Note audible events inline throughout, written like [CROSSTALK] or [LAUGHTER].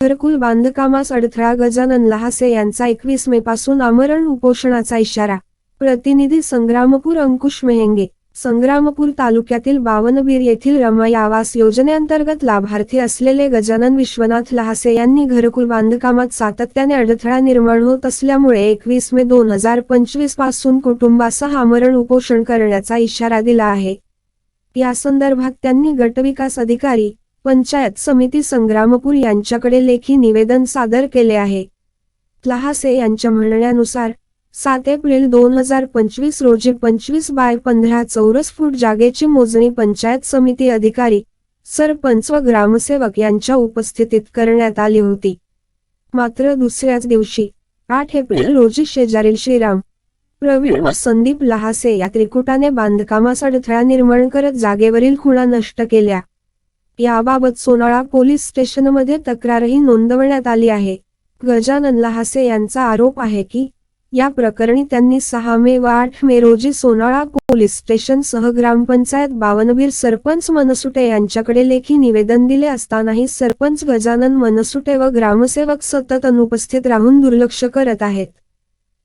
घरकुल बांधकामास अडथळा गजानन लहासे यांचा एकवीस मे पासून आमरण उपोषणाचा इशारा. प्रतिनिधी संग्रामपूर अंकुश मेहेंगे संग्रामपूर तालुक्यातील बावनबीर येथील रमाई आवास योजनेअंतर्गत लाभार्थी असलेले गजानन विश्वनाथ लहासे यांनी घरकुल बांधकामात सातत्याने अडथळा निर्माण होत असल्यामुळे एकवीस मे दोन हजार पंचवीसपासून कुटुंबासह आमरण उपोषण करण्याचा इशारा दिला आहे. या संदर्भात त्यांनी गटविकास अधिकारी पंचायत समिती संग्रामपूर यांच्याकडे लेखी निवेदन सादर केले आहे. लहासे यांच्या म्हणण्यानुसार सात एप्रिल दोन हजार पंचवीस रोजी पंचवीस बाय पंधरा चौरस फूट जागेची मोजणी पंचायत समिती अधिकारी सरपंच व ग्रामसेवक यांच्या उपस्थितीत करण्यात आली होती. मात्र दुसऱ्याच दिवशी आठ एप्रिल रोजी शेजारील श्रीराम प्रवीण व संदीप लहासे या त्रिकुटाने बांधकामास अडथळा निर्माण करत जागेवरील खुणा नष्ट केल्या. याबाबत सोनाळा पोलीस स्टेशनमध्ये तक्रारही नोंदवण्यात आली आहे. गजानन लहासे यांचा आरोप आहे की या प्रकरणी त्यांनी सहा मे व आठ मे रोजी सोनाळा पोलीस स्टेशन सह ग्रामपंचायत बावनवीर सरपंच मनसुटे यांच्याकडे लेखी निवेदन दिले असतानाही सरपंच गजानन मनसुटे व ग्रामसेवक सतत अनुपस्थित राहून दुर्लक्ष करत आहेत.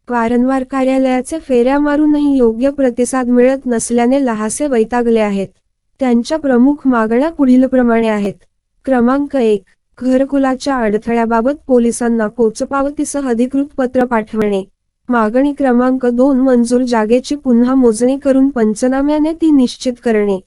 वारंवार कार्यालयाचे फेऱ्या मारूनही योग्य प्रतिसाद मिळत नसल्याने लहासे वैतागले आहेत. त्यांच्या प्रमुख मागण्या पुढीलप्रमाणे आहेत. क्रमांक एक घरकुलाच्या अडथळ्याबाबत पोलिसांना पोचपावतीसह अधिकृत पत्र पाठवणे. मागणी क्रमांक दोन मंजूर जागेची पुन्हा मोजणी करून पंचनाम्याने ती निश्चित करणे.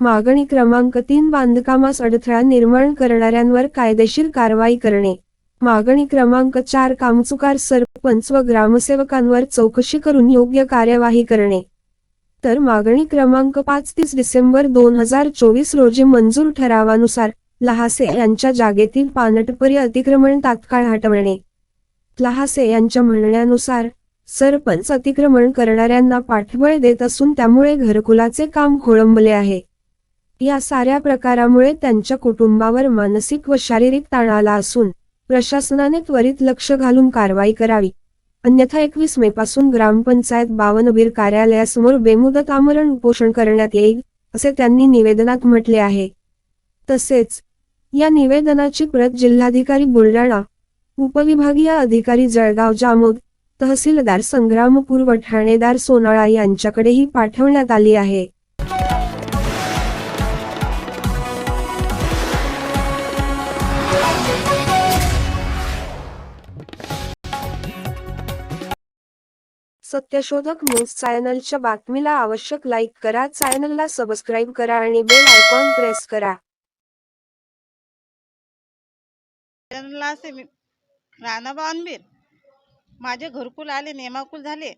मागणी क्रमांक तीन बांधकामास अडथळा निर्माण करणाऱ्यांवर कायदेशीर कारवाई करणे. मागणी क्रमांक चार कामचुकार सरपंच व ग्रामसेवकांवर चौकशी करून योग्य कार्यवाही करणे. तर मागणी क्रमांक पाच तीस डिसेंबर दोन हजार चोवीस रोजी मंजूर ठरावानुसार लहासे यांच्या जागेतील पानटपरी अतिक्रमण तात्काळ हटवणे. लहासे यांच्या म्हणण्यानुसार सरपंच अतिक्रमण करणाऱ्यांना पाठबळ देत असून त्यामुळे घरकुलाचे काम खोळंबले आहे. या साऱ्या प्रकारामुळे त्यांच्या कुटुंबावर मानसिक व शारीरिक ताण आला असून प्रशासनाने त्वरित लक्ष घालून कारवाई करावी. अन्यथा एकवीस मे पासून ग्रामपंचायत बावनबीर कार्यालयासमोर बेमुदत आमरण उपोषण करण्यात येईल असे त्यांनी निवेदनात म्हटले आहे. तसेच या निवेदनाची प्रत जिल्हाधिकारी बुलढाणा उपविभागीय अधिकारी जळगाव जामोद तहसीलदार संग्रामपूर व ठाणेदार सोनाळा यांच्याकडेही पाठवण्यात आली आहे. सत्यशोधक न्यूज चॅनलच्या बातमीला आवश्यक लाईक करा. चॅनलला सबस्क्राईब करा आणि बेल आयकॉन प्रेस करा. त्यांना असे मी राणा माझे घरकुल आले नेमाकुल झाले.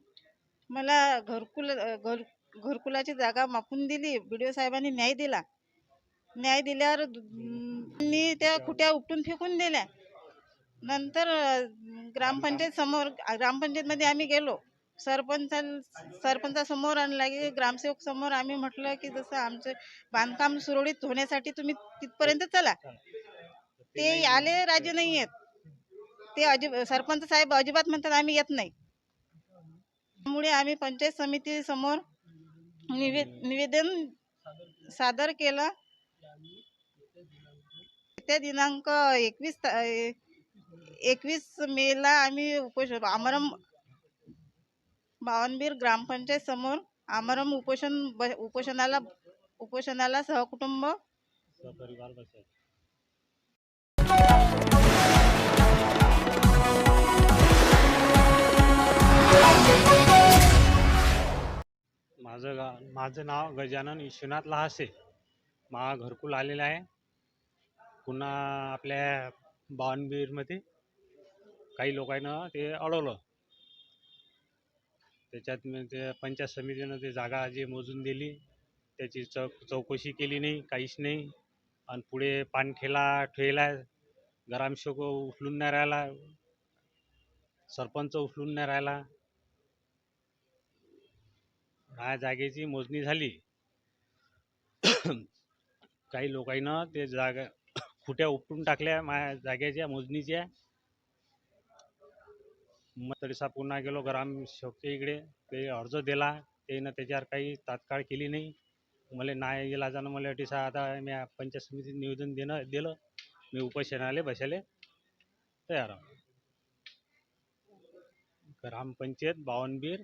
मला घरकुल घर घरकुलाची जागा मापून दिली. बी डी ओ साहेबांनी न्याय दिला. न्याय दिल्यावर मी त्या खुट्या उपटून फेकून दिल्या. नंतर ग्रामपंचायत समोर ग्रामपंचायतमध्ये आम्ही गेलो. सरपंचा सरपंचासमोर आणि लागे ग्रामसेवक समोर आम्ही म्हटलं की जसं आमचं बांधकाम सुरळीत होण्यासाठी तुम्ही तिथपर्यंत चला. ते आले राजे नाही आहेत ते अजिब सरपंच साहेब अजिबात म्हणतात आम्ही येत नाही. त्यामुळे आम्ही पंचायत समिती समोर निवे निवेदन सादर केलं. त्या दिनांक एकवीस एकवीस मेला आम्ही उपोषण आमरम बावनबीर ग्रामपंचायत समोर आमरम उपोषण ब- उपोषणाला उपोषणाला सहकुटुंब. माझं गा माझं नाव गजानन विश्वनाथ लहासे. मा घरकुल आलेलं आहे. पुन्हा आपल्या बावनबीरमध्ये काही लोकांना ते अडवलं. त्याच्यात मग ते पंचायत समितीनं ते जागा जी मोजून दिली त्याची चौ चौकशी केली नाही काहीच नाही. आणि पुढे पानखेला ठेला ग्रामसेवक उचलून नाही राहिला सरपंच उचलून नाही राहिला. माझ्या जागेची मोजणी झाली. काही लोकांना ते जागा [COUGHS] खुट्या उपटून टाकल्या माझ्या जागेच्या मोजणीच्या. मग तरीसा पुन्हा गेलो ग्रामसेवकच्या इकडे. ते अर्ज दिला. त्यानं त्याच्यावर काही तात्काळ केली नाही. मला नाही इलाजानं मला अटीसा आता मी पंचायत समितीत निवेदन देणं दिलं. मी उपोषणाले बसायले तयार. आहोत ग्रामपंचायत बावनबीर